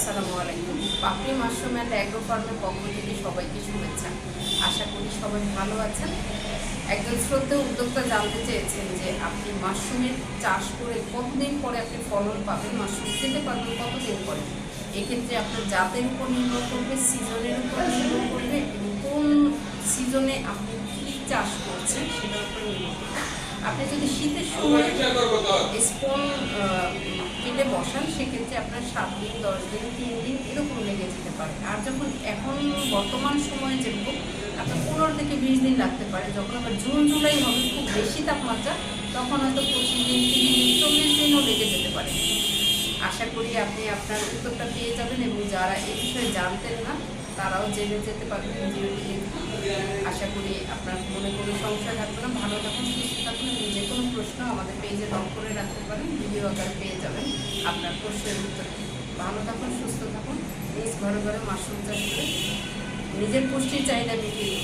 আসসালামু আলাইকুম। পাপড়ি mushroom and agro ফার্মের পক্ষ থেকে সবাইকে শুভেচ্ছা। আশা করি সবাই ভালো আছেন। একজন শ্রদ্ধেয় উদ্যোক্তা জানতে চেয়েছেন যে আপনি মাশরুমের চাষ করে কতদিন পরে আপনি ফলন পাবেন মাশরুম খেতে পারবেন কতদিন পরে? এক্ষেত্রে আপনার জাতের উপর নির্ভর করবে সিজনের উপর নির্ভর করবে এবং কোন সিজনে আপনি কী চাষ করছেন সেটার উপর নির্ভর করবে। আপনি যদি শীতের সময় স্পন কেটে বসান সেক্ষেত্রে আপনার সাত দিন, দশ দিন, তিন দিন এরকম লেগে যেতে পারে। আর যখন এখন বর্তমান সময়ে যেরকম আপনার পনেরো থেকে বিশ দিন লাগতে পারে, যখন আবার জুন, জুলাই হবে খুব বেশি তাপমাত্রা, তখন হয়তো পঁচিশ দিন, তিরিশ দিন, চল্লিশ দিনও লেগে যেতে পারে। আশা করি আপনি আপনার উত্তরটা পেয়ে যাবেন এবং যারা এই বিষয়ে জানতেন না, তারাও জেনে যেতে পারবেন ভিডিওটি আশা করি আপনার মনে কোনো সংশয় থাকবে না। ভালো থাকুন, সুস্থ থাকুন যে কোনো প্রশ্ন আমাদের পেজে লক করে রাখতে পারেন, ভিডিও আকারে পেয়ে আপনার প্রশ্নের উত্তর ভালো থাকুন, সুস্থ থাকুন, নিজ ঘরে ঘরে মাশরুম চাষ করে নিজের পুষ্টির চাহিদা মিটিয়ে